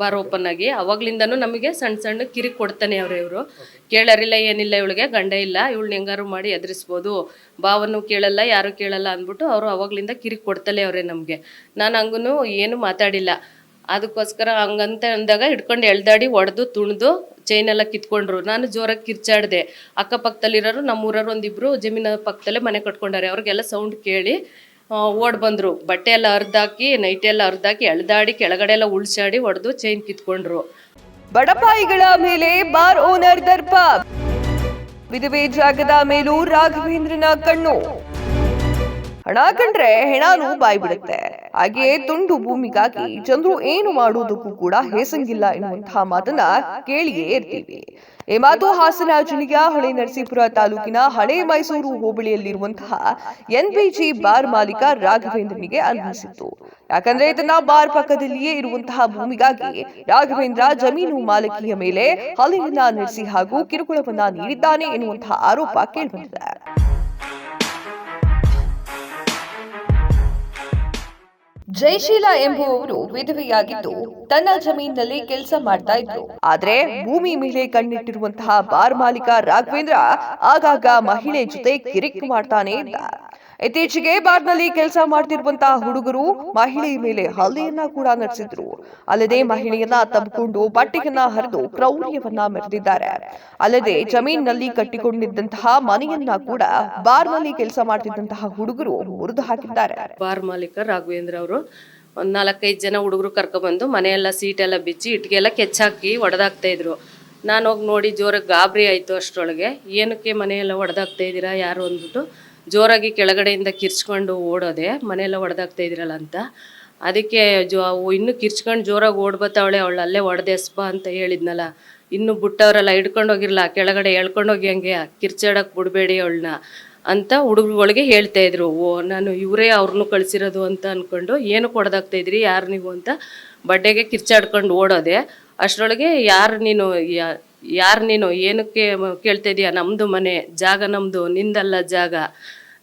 Bar open ಆಗಿ, ಅವಾಗ್ಲಿಂದನೂ ನಮಗೆ ಸಣ್ಣ ಸಣ್ಣ ಕಿರಿಕ್ ಕೊಡ್ತಾನೆ ಅವ್ರ ಇವರು. ಕೇಳರಿಲ್ಲ, ಏನಿಲ್ಲ ಇವಳಿಗೆ, ಗಂಡ ಇಲ್ಲ ಇವಳನ್ನ ಹೆಂಗಾರು ಮಾಡಿ ಎದುರಿಸ್ಬೋದು. ಬಾವನ್ನು ಕೇಳಲ್ಲ, ಯಾರು ಕೇಳಲ್ಲ ಅಂದ್ಬಿಟ್ಟು ಅವರು ಅವಾಗ್ಲಿಂದ ಕಿರಿಕ್ ಕೊಡ್ತಲೇ ಅವ್ರೆ ನಮಗೆ. ನಾನು ಹಂಗೂ ಏನು ಮಾತಾಡಿಲ್ಲ. ಅದಕ್ಕೋಸ್ಕರ ಹಂಗಂತ ಅಂದಾಗ ಹಿಡ್ಕೊಂಡು ಎಳ್ದಾಡಿ, ಒಡೆದು, ತುಣಿದು ಚೈನ್ ಎಲ್ಲ ಕಿತ್ಕೊಂಡ್ರು. ನಾನು ಜೋರಾಗಿ ಕಿರ್ಚಾಡ್ದೆ. ಅಕ್ಕಪಕ್ಕದಲ್ಲಿರೋರು ನಮ್ಮೂರವ್ರು ಒಂದಿಬ್ರು ಜಮೀನ ಪಕ್ಕದಲ್ಲೇ ಮನೆ ಕಟ್ಕೊಂಡಾರೆ. ಅವ್ರಿಗೆಲ್ಲ ಸೌಂಡ್ ಕೇಳಿ ಓಡ್ ಬಂದ್ರು. ಬಟ್ಟೆ ಎಲ್ಲ ಹರಿದಾಕಿ ನೈಟ್ ಎಲ್ಲ ಹರಿದಾಕಿ ಎಳ್ದಾಡಿ, ಕೆಳಗಡೆ ಎಲ್ಲ ಉಳ್ಸಾಡಿ ಹೊಡೆದು ಚೈನ್ ಕಿತ್ಕೊಂಡ್ರು. ಬಡಪಾಯಿಗಳ ಮೇಲೆ ಬಾರ್ ಓನರ್ ದರ್ಪ. ವಿಧವೆ ಜಾಗದ ಮೇಲೂ ರಾಘವೇಂದ್ರನ ಕಣ್ಣು. ಹಣ ಕಂಡ್ರೆ ಹೆಣಾನು ಬಾಯಿ ಬಿಡುತ್ತೆ ಹಾಗೆಯೇ ತುಂಡು ಭೂಮಿಗಾಗಿ ಜನರು ಏನು ಮಾಡುವುದಕ್ಕೂ ಕೂಡ ಹೇಸಂಗಿಲ್ಲ ಎನ್ನುವಂತಹ ಮಾತನ್ನ ಕೇಳಿಯೇ ಇರ್ತೀವಿ. ಈ ಮಾತು ಹಾಸನ ಜಿಲ್ಲೆಯ ಹಳೆ ನರಸೀಪುರ ತಾಲೂಕಿನ ಹಳೆ ಮೈಸೂರು ಹೋಬಳಿಯಲ್ಲಿರುವಂತಹ ಎನ್ಬಿಜಿ ಬಾರ್ ಮಾಲೀಕ ರಾಘವೇಂದ್ರನಿಗೆ ಅನ್ವಯಿಸಿತ್ತು ಯಾಕಂದ್ರೆ ಇದನ್ನ ಬಾರ್ ಪಕ್ಕದಲ್ಲಿಯೇ ಇರುವಂತಹ ಭೂಮಿಗಾಗಿ ರಾಘವೇಂದ್ರ ಜಮೀನು ಮಾಲಕಿಯ ಮೇಲೆ ಹಲ್ಲಿನ ನಡೆಸಿ ಹಾಗೂ ಕಿರುಕುಳವನ್ನ ನೀಡಿದ್ದಾನೆ ಎನ್ನುವಂತಹ ಆರೋಪ ಕೇಳಿಬಂದಿದೆ ಜಯಶೀಲ ಎಂಬುವವರು ವಿಧವೆಯಾಗಿದ್ದು ತನ್ನ ಜಮೀನಿನಲ್ಲಿ ಕೆಲಸ ಮಾಡ್ತಾ ಇದ್ರು. ಆದ್ರೆ ಭೂಮಿ ಮೇಲೆ ಕಣ್ಣಿಟ್ಟಿರುವಂತಹ ಬಾರ್ ಮಾಲೀಕ ರಾಘವೇಂದ್ರ ಆಗಾಗ ಮಹಿಳೆ ಜೊತೆ ಕಿರಿಕ್ ಮಾಡ್ತಾನೆ ಇದ್ದ. ಇತ್ತೀಚೆಗೆ ಬಾರ್ನಲ್ಲಿ ಕೆಲಸ ಮಾಡ್ತಿರುವಂತಹ ಹುಡುಗರು ಮಹಿಳೆಯ ಮೇಲೆ ಹಲ್ಲೆಯನ್ನ ಕೂಡ ನಡೆಸಿದ್ರು. ಅಲ್ಲದೆ ಮಹಿಳೆಯನ್ನ ತಬ್ಬಿಕೊಂಡು ಬಟ್ಟೆಯನ್ನ ಹರಿದು ಕ್ರೌರ್ಯವನ್ನ ಮೆರೆದಿದ್ದಾರೆ. ಅಲ್ಲದೆ ಜಮೀನಿನಲ್ಲಿ ಕಟ್ಟಿಕೊಂಡಿದ್ದಂತಹ ಮನೆಯನ್ನ ಕೂಡ ಬಾರ್ನಲ್ಲಿ ಕೆಲಸ ಮಾಡ್ತಿದ್ದಂತಹ ಹುಡುಗರು ಮುರಿದು ಹಾಕಿದ್ದಾರೆ. ಬಾರ್ ಮಾಲೀಕ ರಾಘವೇಂದ್ರ ಅವರು ಒಂದ್ ನಾಲ್ಕೈದು ಜನ ಹುಡುಗರು ಕರ್ಕೊಬಂದು ಮನೆಯೆಲ್ಲ ಸೀಟೆಲ್ಲ ಬಿಚ್ಚಿ ಇಟ್ಟಿಗೆಲ್ಲ ಕೆಚ್ಚಾಕಿ ಒಡೆದಾಕ್ತಾ ಇದ್ರು. ನಾನು ಹೋಗಿ ನೋಡಿ ಜೋರಾಗಿ ಗಾಬರಿ ಆಯಿತು ಅಷ್ಟರೊಳಗೆ. ಏನಕ್ಕೆ ಮನೆಯೆಲ್ಲ ಒಡೆದಾಕ್ತಾ ಇದ್ದೀರಾ ಯಾರು ಅಂದ್ಬಿಟ್ಟು ಜೋರಾಗಿ ಕೆಳಗಡೆಯಿಂದ ಕಿರ್ಚ್ಕೊಂಡು ಓಡೋದೆ, ಮನೆಯೆಲ್ಲ ಹೊಡೆದಾಗ್ತಾ ಇದ್ರಲ್ಲ ಅಂತ. ಅದಕ್ಕೆ ಜೋ ಇನ್ನೂ ಕಿರ್ಚ್ಕೊಂಡು ಜೋರಾಗಿ ಓಡ್ಬತ್ತವಳೆ, ಅವಳು ಅಲ್ಲೇ ಒಡೆದೆಸ್ಪ ಅಂತ ಹೇಳಿದ್ನಲ್ಲ. ಇನ್ನು ಬಿಟ್ಟವರೆಲ್ಲ ಹಿಡ್ಕೊಂಡು ಹೋಗಿರಲ್ಲ ಕೆಳಗಡೆ ಎಳ್ಕೊಂಡೋಗಿ ಹಂಗೆ ಕಿರ್ಚಾಡಕ್ಕೆ ಬಿಡಬೇಡಿ ಅವಳನ್ನ ಅಂತ ಹುಡುಗರುಗಳಿಗೆ ಹೇಳ್ತಾ ಇದ್ರು. ಓ, ನಾನು ಇವರೇ ಅವ್ರನ್ನೂ ಕಳಿಸಿರೋದು ಅಂತ ಅಂದ್ಕೊಂಡು ಏನು ಕೊಡ್ದಾಗ್ತಾ ಇದ್ರಿ? ಯಾರು ನೀವು? ಅಂತ ಬಡ್ಡೆಗೆ ಕಿರ್ಚಾಡ್ಕೊಂಡು ಓಡೋದೆ. ಅಷ್ಟರೊಳಗೆ ಯಾರು ನೀನು ಯಾರು ನೀನು? ಏನಕ್ಕೆ ಮ- ಕೇಳ್ತಾ ಇದೀಯ ನಮ್ಮದು ಮನೆ, ಜಾಗ ನಮ್ಮದು ನಿಂದಲ್ಲ ಜಾಗ.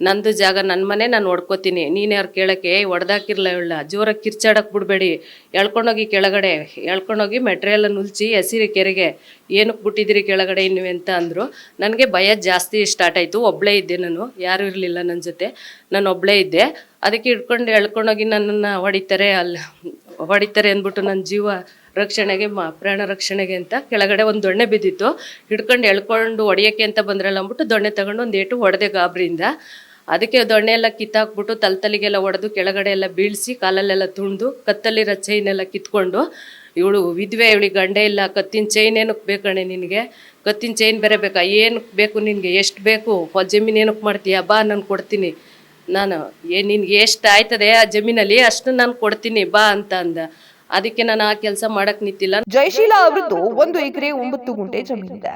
ನಂದು ಜಾಗ ನನ್ನ ಮನೆ ನಾನು ಹೊಡ್ಕೋತೀನಿ. ನೀನು ಯಾರು ಕೇಳೋಕ್ಕೆ? ಹೊಡೆದಾಕಿರ್ಲ ಇವಳ ಜೋರಾಗಿ ಕಿರ್ಚಾಡಕ್ಕೆ ಬಿಡಬೇಡಿ. ಎಳ್ಕೊಂಡೋಗಿ ಕೆಳಗಡೆ, ಎಳ್ಕೊಂಡೋಗಿ ಮೆಟ್ರಿಯಲ್ ನುಲ್ಚಿ ಹಸಿರಿ ಕೆರೆಗೆ ಏನಕ್ಕೆ ಬಿಟ್ಟಿದ್ದೀರಿ ಕೆಳಗಡೆ ಇನ್ನು ಅಂತ ಅಂದರು. ನನಗೆ ಭಯ ಜಾಸ್ತಿ ಸ್ಟಾರ್ಟ್ ಆಯಿತು. ಒಬ್ಬಳೇ ಇದ್ದೆ ನಾನು. ಯಾರೂ ಇರಲಿಲ್ಲ ನನ್ನ ಜೊತೆ. ನಾನು ಒಬ್ಬಳೇ ಇದ್ದೆ. ಅದಕ್ಕೆ ಇಟ್ಕೊಂಡು ಎಳ್ಕೊಂಡೋಗಿ ನನ್ನನ್ನು ಹೊಡಿತಾರೆ ಅಲ್ಲಿ ಹೊಡಿತಾರೆ ಅಂದ್ಬಿಟ್ಟು ನನ್ನ ಜೀವ ರಕ್ಷಣೆಗೆ, ಮ, ಪ್ರಾಣ ರಕ್ಷಣೆಗೆ ಅಂತ ಕೆಳಗಡೆ ಒಂದು ದೊಣ್ಣೆ ಬಿದ್ದಿತ್ತು. ಹಿಡ್ಕೊಂಡು ಎಳ್ಕೊಂಡು ಹೊಡಿಯೋಕ್ಕೆ ಅಂತ ಬಂದ್ರಲ್ಲ ಅಂದ್ಬಿಟ್ಟು ದೊಣ್ಣೆ ತಗೊಂಡು ಒಂದು ಏಟು ಹೊಡೆದೆ ಗಾಬರಿಯಿಂದ. ಅದಕ್ಕೆ ದೊಣ್ಣೆ ಎಲ್ಲ ಕಿತ್ತಾಕ್ಬಿಟ್ಟು ತಲೆಗೆಲ್ಲ ಹೊಡೆದು ಕೆಳಗಡೆ ಎಲ್ಲ ಬೀಳಿಸಿ ಕಾಲಲ್ಲೆಲ್ಲ ತುಂಡು ಕತ್ತಲ್ಲಿರೋ ಚೈನೆಲ್ಲ ಕಿತ್ಕೊಂಡು, ಇವಳು ವಿದ್ವೆ ಇವಳಿಗೆ ಗಂಡೆ ಇಲ್ಲ, ಕತ್ತಿನ ಚೈನ್ ಏನಕ್ಕೆ ಬೇಕಣೆ ನಿನಗೆ? ಕತ್ತಿನ ಚೈನ್ ಬೇರೆ ಬೇಕಾ ಏನಕ್ಕೆ ಬೇಕು ನಿನಗೆ? ಎಷ್ಟು ಬೇಕು? ಆ ಜಮೀನು ಏನಕ್ಕೆ ಮಾಡ್ತೀಯ? ಬಾ, ನಾನು ಕೊಡ್ತೀನಿ. ನಾನು, ಏ, ನಿನ್ಗೆ ಎಷ್ಟು ಆಯ್ತದೆ ಆ ಜಮೀನಲ್ಲಿ ಅಷ್ಟು ನಾನು ಕೊಡ್ತೀನಿ, ಬಾ ಅಂತ ಅಂದ. ಅದಕ್ಕೆ ನಾನು ಆ ಕೆಲಸ ಮಾಡಕ್ ನಿಂತಿಲ್ಲ. ಜಯಶೀಲ ಅವರದ್ದು ಒಂದು ಎಕರೆ ಒಂಬತ್ತು ಗುಂಟೆ ಜಮೀನಿದೆ.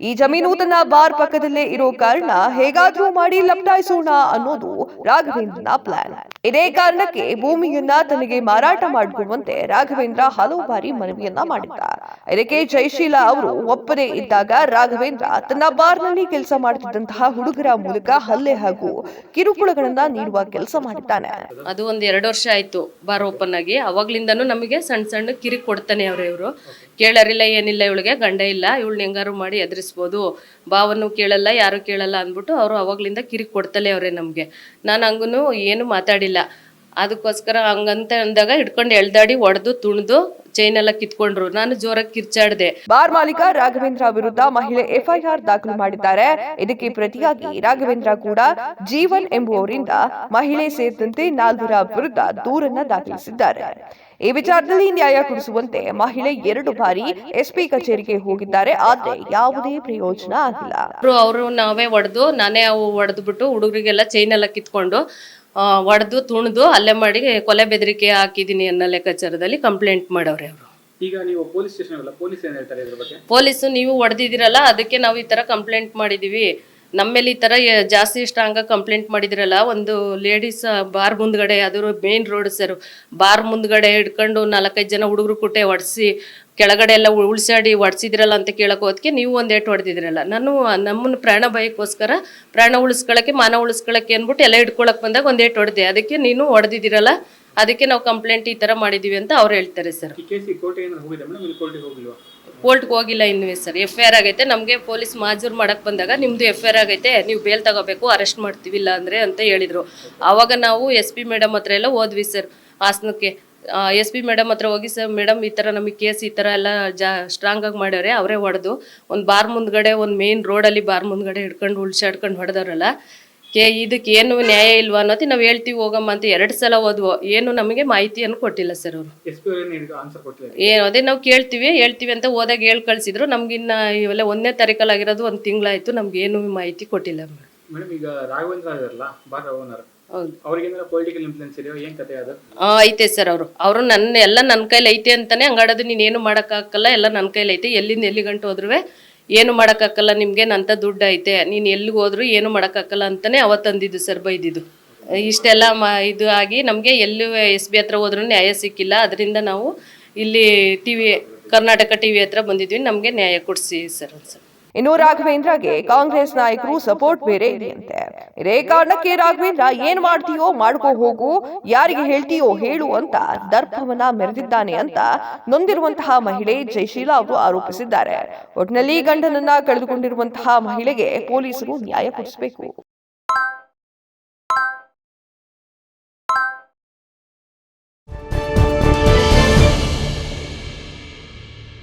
ಈ ಜಮೀನು ತನ್ನ ಬಾರ್ ಪಕ್ಕದಲ್ಲೇ ಇರೋ ಕಾರಣ ಹೇಗಾದ್ರೂ ಮಾಡಿ ಲಪ್ಟಾಯಿಸೋಣ ಅನ್ನೋದು ರಾಘವೇಂದ್ರನ ಪ್ಲಾನ್ ಇದೇ ಕಾರಣಕ್ಕೆ ಭೂಮಿಯನ್ನ ತನಗೆ ಮಾರಾಟ ಮಾಡಿಕೊಳ್ಳುವಂತೆ ರಾಘವೇಂದ್ರ ಹಲವು ಬಾರಿ ಮನವಿಯನ್ನ ಮಾಡಿದ್ದ. ಇದಕ್ಕೆ ಜಯಶೀಲ ಅವರು ಒಪ್ಪದೇ ಇದ್ದಾಗ ರಾಘವೇಂದ್ರ ತನ್ನ ಬಾರ್ನಲ್ಲಿ ಕೆಲಸ ಮಾಡುತ್ತಿದ್ದಂತಹ ಹುಡುಗರ ಮೂಲಕ ಹಲ್ಲೆ ಹಾಗೂ ಕಿರುಕುಳಗಳನ್ನ ನೀಡುವ ಕೆಲಸ ಮಾಡಿದ್ದಾನೆ. ಅದು ಒಂದ್ ಎರಡು ವರ್ಷ ಆಯ್ತು ಬಾರ್ ಓಪನ್ ಆಗಿ. ಅವಾಗ್ಲಿಂದನೂ ನಮಗೆ ಸಣ್ಣ ಸಣ್ಣ ಕಿರಿಕ್ ಕೊಡ್ತಾನೆ ಅವ್ರ ಇವರು. ಕೇಳರಿಲ್ಲ, ಏನಿಲ್ಲ, ಇವಳಿಗೆ ಗಂಡ ಇಲ್ಲ ಇವಳು ಹೆಂಗಾರು ಮಾಡಿ ಎದುರಿಸ್ಬೋದು ಬಾವನ್ನು ಕೇಳಲ್ಲ, ಯಾರು ಕೇಳಲ್ಲ ಅಂದ್ಬಿಟ್ಟು ಅವರು ಅವಾಗ್ಲಿಂದ ಕಿರಿಕ್ ಕೊಡ್ತಲೇ ಅವ್ರೆ ನಮಗೆ. ನಾನು ಹಂಗೂ ಏನು ಮಾತಾಡಿಲ್ಲ. ಅದಕ್ಕೋಸ್ಕರ ಹಂಗಂತ ಅಂದಾಗ ಹಿಡ್ಕೊಂಡು ಎಳ್ದಾಡಿ ಒಡೆದು ತುಣಿದು ಚೈನ್ ಎಲ್ಲ ಕಿತ್ಕೊಂಡ್ರು. ನಾನು ಜೋರಾಗಿ ಕಿರ್ಚಾಡ್ದೆ. ಬಾರ್ ಮಾಲೀಕ ರಾಘವೇಂದ್ರ ವಿರುದ್ಧ ಮಹಿಳೆ ಎಫ್ಐಆರ್ ದಾಖಲು ಮಾಡಿದ್ದಾರೆ. ಇದಕ್ಕೆ ಪ್ರತಿಯಾಗಿ ರಾಘವೇಂದ್ರ ಕೂಡ ಜೀವನ್ ಎಂಬುವವರಿಂದ ಮಹಿಳೆ ಸೇರಿದಂತೆ ನಾಲ್ವರ ವಿರುದ್ಧ ದೂರನ್ನ ದಾಖಲಿಸಿದ್ದಾರೆ. ಈ ವಿಚಾರದಲ್ಲಿ ನ್ಯಾಯ ಕೊಡಿಸುವಂತೆ ಮಹಿಳೆ ಎರಡು ಬಾರಿ ಎಸ್ಪಿ ಕಚೇರಿಗೆ ಹೋಗಿದ್ದಾರೆ. ಆದ್ರೆ ಯಾವುದೇ ಪ್ರಯೋಜನ ಆಗಿಲ್ಲ. ಅವರು ನಾವೇ ಒಡೆದು ನಾನೇ ಅವು ಹೊಡೆದ್ಬಿಟ್ಟು ಹುಡುಗರಿಗೆಲ್ಲ ಚೈನ್ ಎಲ್ಲ ಕಿತ್ಕೊಂಡು ಒಡೆದು ತುಣಿದು ಅಲ್ಲೇ ಮಾಡಿ ಕೊಲೆ ಬೆದರಿಕೆ ಹಾಕಿದ್ದೀನಿ ಅನ್ನೋ ಲೆಕ್ಕಾಚಾರದಲ್ಲಿ ಕಂಪ್ಲೇಂಟ್ ಮಾಡವ್ರೆ ಅವರು. ಈಗ ನೀವು ಪೊಲೀಸ್ ಸ್ಟೇಷನ್ ಪೊಲೀಸ್ ಏನ್ ಹೇಳ್ತಾರೆ ಇದ್ರ ಬಗ್ಗೆ? ಪೊಲೀಸು ನೀವು ಹೊಡೆದಿದ್ದೀರಲ್ಲ ಅದಕ್ಕೆ ನಾವು ಈ ತರ ಕಂಪ್ಲೇಂಟ್ ಮಾಡಿದ್ದೀವಿ ನಮ್ಮ ಮೇಲೆ ಈ ಥರ ಜಾಸ್ತಿ ಸ್ಟ್ರಾಂಗ್ ಕಂಪ್ಲೇಂಟ್ ಮಾಡಿದಿರಲ್ಲ, ಒಂದು ಲೇಡೀಸ್ ಬಾರ್ ಮುಂದ್ಗಡೆ ಅದು ಮೇನ್ ರೋಡ್ ಸರ್ ಬಾರ್ ಮುಂದ್ಗಡೆ ಹಿಡ್ಕೊಂಡು ನಾಲ್ಕೈದು ಜನ ಹುಡುಗರು ಕುಟ್ಟೆ ಹೊಡೆಸಿ ಕೆಳಗಡೆ ಎಲ್ಲ ಉಳ್ಸಾಡಿ ಹೊಡ್ಸಿದ್ರಲ್ಲ ಅಂತ ಕೇಳಕ್ಕೆ ಹೋದಕ್ಕೆ ನೀವು ಒಂದು ಏಟು ಹೊಡೆದಿದ್ರಲ್ಲ. ನಾನು ನಮ್ಮನ್ನು ಪ್ರಾಣ ಭಯಕ್ಕೋಸ್ಕರ, ಪ್ರಾಣ ಉಳಿಸ್ಕೊಳ್ಳೋಕ್ಕೆ ಮಾನ ಉಳಿಸ್ಕೊಳ್ಳೋಕ್ಕೆ ಅಂದ್ಬಿಟ್ಟು ಎಲ್ಲ ಹಿಡ್ಕೊಳಕ್ಕೆ ಬಂದಾಗ ಒಂದು ಏಟು ಹೊಡೆದೆ. ಅದಕ್ಕೆ ನೀನು ಹೊಡೆದಿದ್ದೀರಲ್ಲ, ಅದಕ್ಕೆ ನಾವು ಕಂಪ್ಲೇಂಟ್ ಈ ಥರ ಮಾಡಿದ್ದೀವಿ ಅಂತ ಅವ್ರು ಹೇಳ್ತಾರೆ ಸರ್ ಕೋರ್ಟಿಗೆ ಹೋಗಿಲ್ಲ ಇನ್ನೂ ಸರ್. ಎಫ್ ಐ ಆರ್ ಆಗೈತೆ. ನಮಗೆ ಪೊಲೀಸ್ ಮಾಜೂರು ಮಾಡಕ್ಕೆ ಬಂದಾಗ ನಿಮ್ಮದು ಎಫ್ ಐ ಆರ್ ಆಗೈತೆ. ನೀವು ಬೇಲ್ ತಗೋಬೇಕು ಅರೆಸ್ಟ್ ಮಾಡ್ತೀವಿ ಇಲ್ಲ ಅಂದರೆ ಅಂತ ಹೇಳಿದರು. ಆವಾಗ ನಾವು ಎಸ್ ಪಿ ಮೇಡಮ್ ಹತ್ರ ಎಲ್ಲ ಹೋದ್ವಿ ಸರ್ ಹಾಸನಕ್ಕೆ. ಎಸ್ ಪಿ ಮೇಡಮ್ ಹತ್ರ ಹೋಗಿ ಸರ್ ಮೇಡಮ್ ಈ ಥರ ನಮಗೆ ಕೇಸ್ ಈ ಥರ ಎಲ್ಲ ಜಾ ಸ್ಟ್ರಾಂಗಾಗಿ ಮಾಡ್ಯವ್ರೆ, ಅವರೇ ಹೊಡೆದು. ಒಂದು ಬಾರ್ ಮುಂದ್ಗಡೆ, ಒಂದು ಮೇನ್ ರೋಡಲ್ಲಿ ಬಾರ್ ಮುಂದ್ಗಡೆ ಹಿಡ್ಕೊಂಡು, ಉಳ್ಸಾಡ್ಕೊಂಡು ಹೊಡೆದವ್ರಲ್ಲ ಕೇ ಇದಕ್ಕೆ ಏನು ನ್ಯಾಯ ಇಲ್ವಾ ಅನ್ನೋದು ನಾವು ಹೇಳ್ತೀವಿ ಹೋಗಮ್ಮ ಅಂತ ಎರಡು ಸಲ ಹೋದ್ವು ಏನು ನಮಗೆ ಮಾಹಿತಿಯನ್ನು ಕೊಟ್ಟಿಲ್ಲ ಸರ್ ಅವರು. ಏನು ಅದೇ ನಾವು ಕೇಳ್ತೀವಿ ಹೇಳ್ತೀವಿ ಅಂತ ಹೋದಾಗ ಹೇಳಿ ಕಳಿಸಿದ್ರು. ಇನ್ನು ಇವೆಲ್ಲ ಒಂದನೇ ತಾರೀಕಲ್ಲಿ ಆಗಿರೋದು ಒಂದು ತಿಂಗಳಾಯ್ತು ನಮ್ಗೆ ಏನು ಮಾಹಿತಿ ಕೊಟ್ಟಿಲ್ಲ ಮೇಡಮ್ ಈಗ ರಾಘವೇಂದ್ರ ಬಾರ್ ಓನರ್. ಐತೆ ಸರ್ ಅವರು. ಅವರು ನನ್ನ ಎಲ್ಲ ನನ್ನ ಕೈಲಿ ಐತೆ ಅಂತಾನೆ ಹಂಗಾಡೋದು ನೀನು ಏನು ಮಾಡೋಕ್ಕಾಗಲ್ಲ ಎಲ್ಲ ನನ್ನ ಕೈಲಿ ಐತೆ. ಎಲ್ಲಿಂದ ಎಲ್ಲಿ ಗಂಟು ಹೋದ್ರೂ ಏನು ಮಾಡೋಕ್ಕಾಗಲ್ಲ, ನಿಮಗೆ ನಂತ ದುಡ್ಡು ಐತೆ, ನೀನು ಎಲ್ಲಿಗೆ ಹೋದ್ರು ಏನು ಮಾಡೋಕ್ಕಾಗಲ್ಲ ಅಂತಲೇ ಅವತ್ತಂದಿದ್ದು ಸರ್ ಬೈದಿದ್ದು. ಇಷ್ಟೆಲ್ಲ ಮ, ಇದು ಆಗಿ ನಮಗೆ ಎಲ್ಲೂ ಎಸ್ ಬಿ ಹತ್ರ ಹೋದ್ರೂ ನ್ಯಾಯ ಸಿಕ್ಕಿಲ್ಲ. ಅದರಿಂದ ನಾವು ಇಲ್ಲಿ T V, Karnataka T V ಹತ್ರ ಬಂದಿದ್ವಿ. ನಮಗೆ ನ್ಯಾಯ ಕೊಡಿಸಿ, ಸರ್ ಸರ್ ಇನ್ನು ರಾಘವೇಂದ್ರಗೆ ಕಾಂಗ್ರೆಸ್ ನಾಯಕರು ಸಪೋರ್ಟ್ ಬೇರೆ ಇದೆಯಂತೆ. ಇದೇ ಕಾರಣಕ್ಕೆ ರಾಘವೇಂದ್ರ ಏನ್ ಮಾಡ್ತೀಯೋ ಮಾಡ್ಕೋ ಹೋಗು, ಯಾರಿಗೆ ಹೇಳ್ತೀಯೋ ಹೇಳು ಅಂತ ದರ್ಪವನ್ನ ಮೆರೆದಿದ್ದಾನೆ ಅಂತ ನೊಂದಿರುವಂತಹ ಮಹಿಳೆ ಜಯಶೀಲಾ ಅವರು ಆರೋಪಿಸಿದ್ದಾರೆ. ಒಟ್ನಲ್ಲಿ ಗಂಡನನ್ನ ಕಳೆದುಕೊಂಡಿರುವಂತಹ ಮಹಿಳೆಗೆ ಪೊಲೀಸರು ನ್ಯಾಯ ಕೊಡಿಸಬೇಕು.